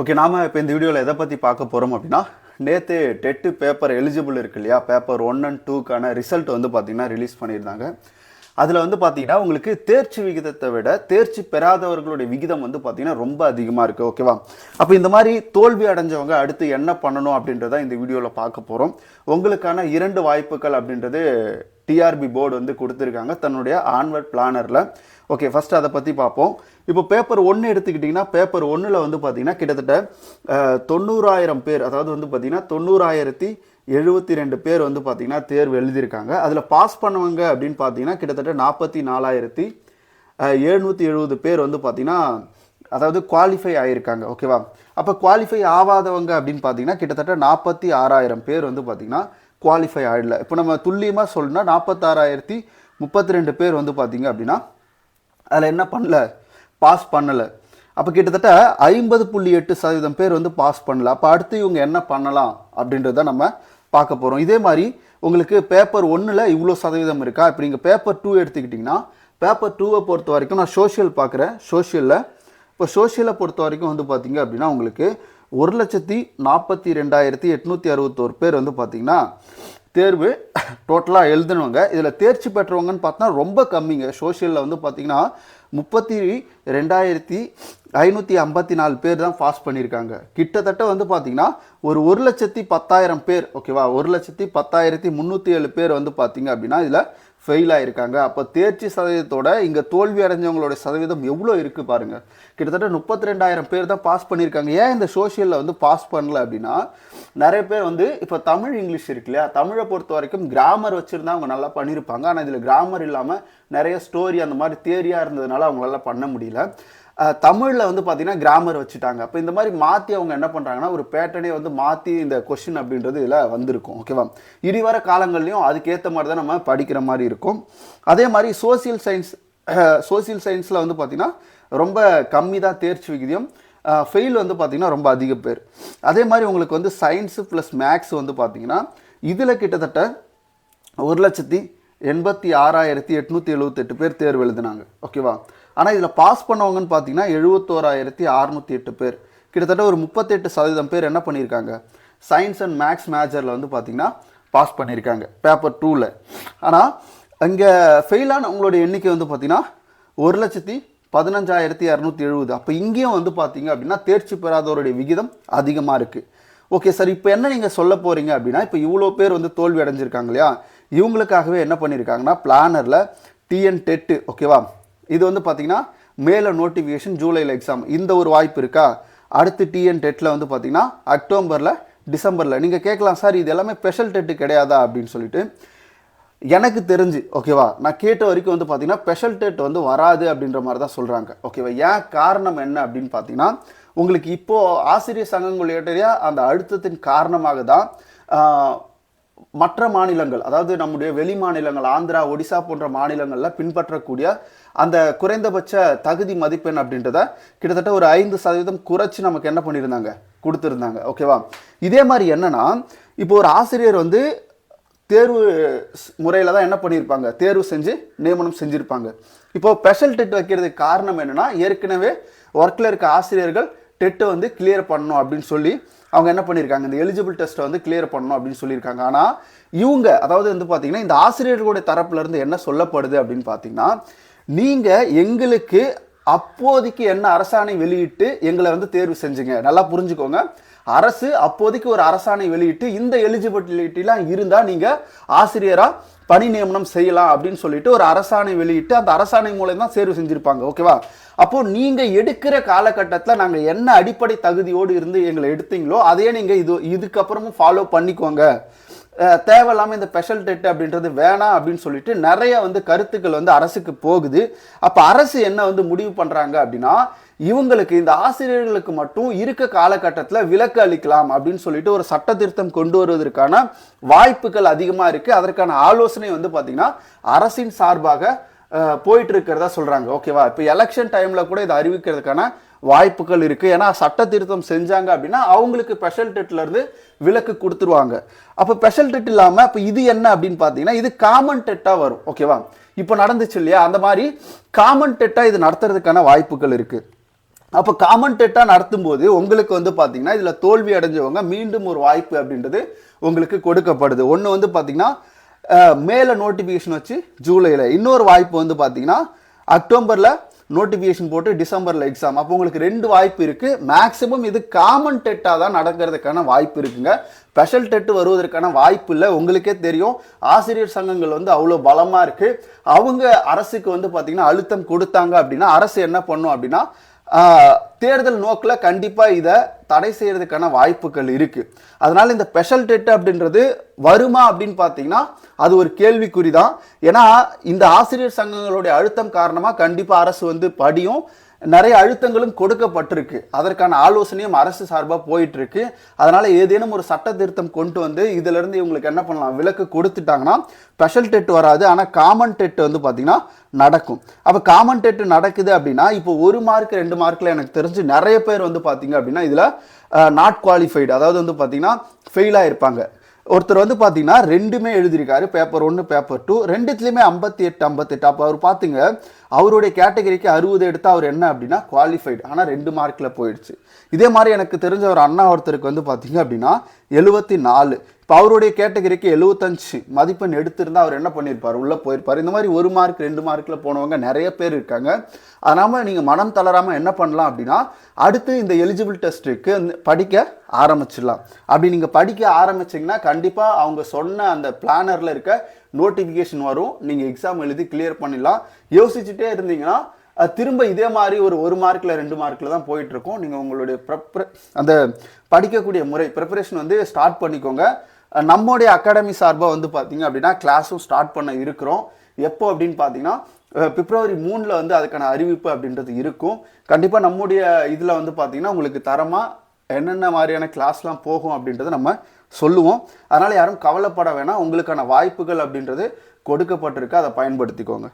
Okay நாம இப்போ இந்த வீடியோவில் எதை பற்றி பார்க்க போகிறோம் அப்படின்னா நேற்று டெட்டு பேப்பர் எலிஜிபிள் இருக்கு இல்லையா? பேப்பர் ஒன் அண்ட் டூக்கான ரிசல்ட் வந்து பார்த்தீங்கன்னா ரிலீஸ் பண்ணியிருந்தாங்க. அதில் வந்து பார்த்தீங்கன்னா உங்களுக்கு தேர்ச்சி விகிதத்தை விட தேர்ச்சி பெறாதவர்களுடைய விகிதம் வந்து பார்த்தீங்கன்னா ரொம்ப அதிகமாக இருக்குது ஓகேவா அப்போ இந்த மாதிரி தோல்வி அடைஞ்சவங்க அடுத்து என்ன பண்ணணும் அப்படின்றத இந்த வீடியோவில் பார்க்க போகிறோம் உங்களுக்கான இரண்டு வாய்ப்புகள் அப்படின்றது டிஆர்பி போர்டு வந்து கொடுத்துருக்காங்க தன்னுடைய ஆன்வர்ட் பிளானரில் ஓகே ஃபஸ்ட் அதை பற்றி பார்ப்போம். இப்போ பேப்பர் ஒன்று எடுத்துக்கிட்டிங்கன்னா பேப்பர் ஒன்றில் வந்து பார்த்தீங்கன்னா கிட்டத்தட்ட தொண்ணூறாயிரம் பேர் அதாவது வந்து பார்த்தீங்கன்னா தொண்ணூறாயிரத்தி எழுபத்தி ரெண்டு பேர் வந்து பார்த்தீங்கன்னா தேர்வு எழுதியிருக்காங்க. அதில் பாஸ் பண்ணவங்க அப்படின்னு பார்த்தீங்கன்னா கிட்டத்தட்ட நாற்பத்தி நாலாயிரத்தி எழுநூற்றி எழுபது பேர் வந்து பார்த்திங்கன்னா அதாவது குவாலிஃபை ஆகியிருக்காங்க ஓகேவா அப்போ குவாலிஃபை ஆகாதவங்க அப்படின்னு பார்த்தீங்கன்னா கிட்டத்தட்ட நாற்பத்தி ஆறாயிரம் பேர் வந்து பார்த்தீங்கன்னா குவாலிஃபை ஆகிடல இப்போ நம்ம துல்லியமாக சொல்லணும்னா நாற்பத்தாறாயிரத்தி முப்பத்தி ரெண்டு பேர் வந்து பார்த்திங்க அப்படின்னா அதில் என்ன பண்ணல? பாஸ் பண்ணலை. அப்போ கிட்டத்தட்ட ஐம்பது புள்ளி எட்டு சதவீதம் பேர் வந்து பாஸ் பண்ணல. அப்போ அடுத்து இவங்க என்ன பண்ணலாம் அப்படின்றத நம்ம பார்க்க போகிறோம் இதே மாதிரி உங்களுக்கு பேப்பர் ஒன்றில் இவ்வளோ சதவீதம் இருக்கா? இப்போ நீங்கள் பேப்பர் டூ எடுத்துக்கிட்டிங்கன்னா பேப்பர் டூவை பொறுத்த வரைக்கும் நான் சோஷியல் பார்க்குறேன். சோஷியலில் இப்போ சோஷியலை பொறுத்த வரைக்கும் வந்து பார்த்திங்க அப்படின்னா உங்களுக்கு ஒரு லட்சத்தி நாற்பத்தி ரெண்டாயிரத்தி எட்நூற்றி அறுபத்தோரு பேர் வந்து பார்த்திங்கன்னா தேர்வு டோட்டலாக எழுதுனவங்க. இதில் தேர்ச்சி பெற்றவங்கன்னு பார்த்தா ரொம்ப கம்மிங்க. சோஷியலில் வந்து பார்த்திங்கன்னா முப்பத்தி ரெண்டாயிரத்தி ஐநூற்றி ஐம்பத்தி நாலு பேர் தான் பாஸ் பண்ணியிருக்காங்க. கிட்டத்தட்ட வந்து பார்த்தீங்கன்னா ஒரு ஒரு லட்சத்தி பத்தாயிரம் பேர் ஓகேவா ஒரு லட்சத்தி பத்தாயிரத்தி முந்நூற்றி ஏழு பேர் வந்து பார்த்திங்க அப்படின்னா இதில் ஃபெயில் ஆகிருக்காங்க அப்போ தேர்ச்சி சதவீதத்தோட இங்கே தோல்வி அடைஞ்சவங்களோட சதவீதம் எவ்வளோ இருக்குது பாருங்கள் கிட்டத்தட்ட முப்பத்தி ரெண்டாயிரம் பேர் தான் பாஸ் பண்ணியிருக்காங்க. ஏன் இந்த சோஷியலில் வந்து பாஸ் பண்ணல அப்படின்னா நிறைய பேர் வந்து இப்போ தமிழ் இங்கிலீஷ் இருக்கு இல்லையா? தமிழை பொறுத்த வரைக்கும் கிராமர் வச்சுருந்தா அவங்க நல்லா பண்ணியிருப்பாங்க. ஆனால் இதில் கிராமர் இல்லாமல் நிறைய ஸ்டோரி அந்த மாதிரி தேரியாக இருந்ததுனால அவங்களால பண்ண முடியல. தமிழில் வந்து பார்த்தீங்கன்னா கிராமர் வச்சுட்டாங்க. அப்போ இந்த மாதிரி மாற்றி அவங்க என்ன பண்ணுறாங்கன்னா ஒரு பேட்டர்னே வந்து மாற்றி இந்த கொஷின் அப்படின்றது இதில் வந்திருக்கும் ஓகேவா இனி வர காலங்கள்லையும் அதுக்கேற்ற மாதிரி தான் நம்ம படிக்கிற மாதிரி இருக்கும். அதே மாதிரி சோசியல் சயின்ஸ் சோசியல் சயின்ஸில் வந்து பார்த்திங்கன்னா ரொம்ப கம்மி தான் தேர்ச்சி விகிதம். ஃபெயில் வந்து பார்த்திங்கன்னா ரொம்ப அதிக பேர். அதே மாதிரி உங்களுக்கு வந்து சயின்ஸு ப்ளஸ் மேக்ஸ் வந்து பார்த்திங்கன்னா இதில் கிட்டத்தட்ட ஒரு லட்சத்தி எண்பத்தி ஆறாயிரத்தி எட்நூற்றி எழுபத்தெட்டு பேர் தேர்வு எழுதினாங்க ஓகேவா ஆனால் இதில் பாஸ் பண்ணவங்கன்னு பார்த்தீங்கன்னா எழுபத்தோராயிரத்தி அறநூற்றி எட்டு பேர். கிட்டத்தட்ட ஒரு முப்பத்தெட்டு சதவீதம் பேர் என்ன பண்ணியிருக்காங்க சயின்ஸ் அண்ட் மேக்ஸ் மேஜரில் வந்து பார்த்தீங்கன்னா பாஸ் பண்ணியிருக்காங்க பேப்பர் டூவில் ஆனால் அங்கே ஃபெயிலானவங்களுடைய எண்ணிக்கை வந்து பார்த்திங்கன்னா ஒரு லட்சத்தி பதினஞ்சாயிரத்தி இரநூத்தி எழுபது அப்போ இங்கேயும் வந்து பார்த்தீங்க அப்படின்னா தேர்ச்சி பெறாதவருடைய விகிதம் அதிகமாக இருக்குது ஓகே சார் இப்போ என்ன நீங்கள் சொல்ல போகிறீங்க அப்படின்னா இப்போ இவ்வளோ பேர் வந்து தோல்வி அடைஞ்சிருக்காங்க இல்லையா? இவங்களுக்காகவே என்ன பண்ணியிருக்காங்கன்னா பிளானரில் டிஎன் டெட்டு ஓகேவா இது வந்து பார்த்தீங்கன்னா மேலே நோட்டிஃபிகேஷன் ஜூலையில் எக்ஸாம் இந்த ஒரு வாய்ப்பு இருக்கா? அடுத்து டிஎன் டெட்டில் வந்து பார்த்தீங்கன்னா அக்டோபரில் டிசம்பரில். நீங்கள் கேட்கலாம் சார் இது எல்லாமே ஸ்பெஷல் டெட்டு கிடையாதா? அப்படின்னு சொல்லிட்டு. எனக்கு தெரிஞ்சு ஓகேவா? நான் கேட்ட வரைக்கும் வந்து பார்த்தீங்கன்னா ஸ்பெஷல் டெட் வந்து வராது அப்படின்ற மாதிரி தான் சொல்கிறாங்க ஓகேவா? ஏன் காரணம் என்ன அப்படின்னு பார்த்தீங்கன்னா உங்களுக்கு இப்போது ஆசிரியர் சங்கங்களுடைய அந்த அழுத்தத்தின் காரணமாக தான் மற்ற மாநிலங்கள் அதாவது நம்முடைய வெளி மாநிலங்கள் ஆந்திரா ஒடிசா போன்ற மாநிலங்களில் பின்பற்றக்கூடிய அந்த குறைந்தபட்ச தகுதி மதிப்பெண் அப்படின்றத கிட்டத்தட்ட ஒரு ஐந்து சதவீதம் குறைச்சி நமக்கு என்ன பண்ணியிருந்தாங்க? கொடுத்துருந்தாங்க. ஓகேவா? இதே மாதிரி என்னன்னா இப்போ ஒரு ஆசிரியர் வந்து தேர்வு முறையில் தான் என்ன பண்ணியிருப்பாங்க? தேர்வு செஞ்சு நியமனம் செஞ்சுருப்பாங்க. இப்போ ஸ்பெஷல் டெட் வைக்கிறதுக்கு காரணம் என்னென்னா ஏற்கனவே ஒர்க்கில் இருக்க ஆசிரியர்கள் டெட்டை வந்து கிளியர் பண்ணணும் அப்படின்னு சொல்லி அவங்க என்ன பண்ணியிருக்காங்க இந்த எலிஜிபிள் டெஸ்ட்டை வந்து கிளியர் பண்ணணும் அப்படின்னு சொல்லியிருக்காங்க. ஆனால் இவங்க அதாவது வந்து பார்த்தீங்கன்னா இந்த ஆசிரியர்களுடைய தரப்புலேருந்து என்ன சொல்லப்படுது அப்படின்னு பார்த்தீங்கன்னா நீங்கள் எங்களுக்கு அப்போதைக்கு என்ன அரசாணை வெளியிட்டு எங்களை வந்து தேர்வு செஞ்சுங்க. நல்லா புரிஞ்சுக்கோங்க. அரசு அப்போதைக்கு ஒரு அரசாணை வெளியிட்டு இந்த எலிஜிபிலிட்டிலாம் இருந்தால் நீங்கள் ஆசிரியராக பணி நியமனம் செய்யலாம் அப்படின்னு சொல்லிட்டு ஒரு அரசாணை வெளியிட்டு அந்த அரசாணை மூலம் தான் தேர்வு செஞ்சுருப்பாங்க ஓகேவா? அப்போது நீங்கள் எடுக்கிற காலகட்டத்தில் நாங்கள் என்ன அடிப்படை தகுதியோடு இருந்து எங்களை எடுத்தீங்களோ அதையே நீங்கள் இது இதுக்கப்புறமும் ஃபாலோ பண்ணிக்கோங்க. தேவையில்லாமல் இந்த ஸ்பெஷல் டெட் அப்படின்றது வேணாம் அப்படின்னு சொல்லிட்டு நிறைய வந்து கருத்துக்கள் வந்து அரசுக்கு போகுது. அப்போ அரசு என்ன வந்து முடிவு பண்ணுறாங்க அப்படின்னா இவங்களுக்கு இந்த ஆசிரியர்களுக்கு மட்டும் இருக்க காலகட்டத்தில் விலக்கு அளிக்கலாம் அப்படின்னு சொல்லிட்டு ஒரு சட்ட திருத்தம் கொண்டு வருவதற்கான வாய்ப்புகள் அதிகமாக இருக்குது அதற்கான ஆலோசனை வந்து பார்த்திங்கன்னா அரசின் சார்பாக போயிட்டு இருக்கிறதா சொல்கிறாங்க ஓகேவா? இப்போ எலெக்ஷன் டைமில் கூட இதை அறிவிக்கிறதுக்கான வாய்ப்புகள் இருக்குது ஏன்னா சட்ட திருத்தம் செஞ்சாங்க அப்படின்னா அவங்களுக்கு ஸ்பெஷல் டெட்லேருந்து விலக்கு கொடுத்துருவாங்க. அப்போ ஸ்பெஷல் டெட் இல்லாமல் இப்போ இது என்ன அப்படின்னு பார்த்தீங்கன்னா இது காமன் டெட்டாக வரும். ஓகேவா? இப்போ நடந்துச்சு இல்லையா? அந்த மாதிரி காமன் டெட்டாக இது நடத்துறதுக்கான வாய்ப்புகள் இருக்குது அப்போ காமன் டெட்டாக நடத்தும் போது உங்களுக்கு வந்து பார்த்தீங்கன்னா இதில் தோல்வி அடைஞ்சவங்க மீண்டும் ஒரு வாய்ப்பு அப்படின்றது உங்களுக்கு கொடுக்கப்படுது. ஒன்று வந்து பார்த்தீங்கன்னா மேலே நோட்டிஃபிகேஷன் வச்சு ஜூலையில் இன்னொரு வாய்ப்பு வந்து பார்த்தீங்கன்னா அக்டோபரில் நோட்டிஃபிகேஷன் போட்டு டிசம்பரில் எக்ஸாம் அப்போ உங்களுக்கு ரெண்டு வாய்ப்பு இருக்குது மேக்ஸிமம் இது காமன் டெட்டாக தான் நடக்கிறதுக்கான வாய்ப்பு இருக்குங்க. ஸ்பெஷல் டெட்டு வருவதற்கான வாய்ப்பு இல்லை. உங்களுக்கே தெரியும். ஆசிரியர் சங்கங்கள் வந்து அவ்வளோ பலமாக இருக்குது அவங்க அரசுக்கு வந்து பார்த்திங்கன்னா அழுத்தம் கொடுத்தாங்க அப்படின்னா அரசு என்ன பண்ணும் அப்படின்னா தேர்தல் நோக்கில் கண்டிப்பாக இதை தடை செய்கிறதுக்கான வாய்ப்புகள் இருக்குது அதனால் இந்த ஸ்பெஷல் டெட் அப்படின்றது வருமா அப்படின்னு பார்த்தீங்கன்னா அது ஒரு கேள்விக்குறி தான் ஏன்னா இந்த ஆசிரியர் சங்கங்களுடைய அழுத்தம் காரணமாக கண்டிப்பாக அரசு வந்து படியும். நிறைய அழுத்தங்களும் கொடுக்கப்பட்டிருக்கு. அதற்கான ஆலோசனையும் அரசு சார்பாக போயிட்டு இருக்கு அதனால ஏதேனும் ஒரு சட்ட திருத்தம் கொண்டு வந்து இதிலிருந்து இவங்களுக்கு என்ன பண்ணலாம் விலக்கு கொடுத்துட்டாங்கன்னா ஸ்பெஷல் டெட் வராது. ஆனால் காமன் டெட் வந்து பார்த்தீங்கன்னா நடக்கும். அப்போ காமன் டெட் நடக்குது அப்படின்னா இப்போ ஒரு மார்க் ரெண்டு மார்க்கில் எனக்கு தெரிஞ்சு நிறைய பேர் வந்து பார்த்தீங்க அப்படின்னா இதில் நாட் குவாலிஃபைடு அதாவது வந்து பார்த்தீங்கன்னா ஃபெயில் இருப்பாங்க ஒருத்தர் வந்து பார்த்தீங்கன்னா ரெண்டுமே எழுதியிருக்காரு. பேப்பர் ஒன்று பேப்பர் டூ ரெண்டுத்துலேயுமே ஐம்பத்தி எட்டு ஐம்பத்தெட்டு. அப்போ அவர் பார்த்தீங்க அவருடைய கேட்டகரிக்கு அறுபது எடுத்தால் அவர் என்ன அப்படின்னா குவாலிஃபைடு ஆனால் ரெண்டு மார்க்கில் போயிடுச்சு. இதே மாதிரி எனக்கு தெரிஞ்ச ஒரு அண்ணா ஒருத்தருக்கு வந்து பார்த்தீங்க அப்படின்னா எழுபத்தி நாலு. இப்போ அவருடைய கேட்டகரிக்கு எழுபத்தஞ்சு மதிப்பெண் எடுத்திருந்தால் அவர் என்ன பண்ணியிருப்பார் உள்ளே போயிருப்பார். இந்த மாதிரி ஒரு மார்க் ரெண்டு மார்க்கில் போனவங்க நிறைய பேர் இருக்காங்க. அதனால் நீங்கள் மனம் தளராமல் என்ன பண்ணலாம் அப்படின்னா அடுத்து இந்த எலிஜிபிள் டெஸ்ட்டுக்கு படிக்க ஆரம்பிச்சிடலாம். அப்படி நீங்கள் படிக்க ஆரம்பிச்சிங்கன்னா கண்டிப்பாக அவங்க சொன்ன அந்த பிளானரில் இருக்க நோட்டிஃபிகேஷன் வரும். நீங்கள் எக்ஸாம் எழுதி கிளியர் பண்ணிடலாம். யோசிச்சுட்டே இருந்தீங்கன்னா திரும்ப இதே மாதிரி ஒரு ஒரு மார்க்கில் ரெண்டு மார்க்கில் தான் போயிட்டுருக்கோம் நீங்கள் உங்களுடைய ப்ரெப்ர அந்த படிக்கக்கூடிய முறை ப்ரிப்பரேஷன் வந்து ஸ்டார்ட் பண்ணிக்கோங்க. நம்முடைய அகாடமி சார்பாக வந்து பார்த்தீங்க அப்படின்னா கிளாஸும் ஸ்டார்ட் பண்ண இருக்கிறோம். எப்போ அப்படின்னு பார்த்தீங்கன்னா பிப்ரவரி மூணில் வந்து அதுக்கான அறிவிப்பு அப்படின்றது இருக்கும். கண்டிப்பாக நம்முடைய இதில் வந்து பார்த்தீங்கன்னா உங்களுக்கு தரமாக என்னென்ன மாதிரியான கிளாஸ்லாம் போகும் அப்படின்றத நம்ம சொல்லுவோம். அதனால் யாரும் கவலைப்பட வேணாம். உங்களுக்கான வாய்ப்புகள் அப்படின்றது கொடுக்கப்பட்டிருக்கு. அதை பயன்படுத்திக்கோங்க.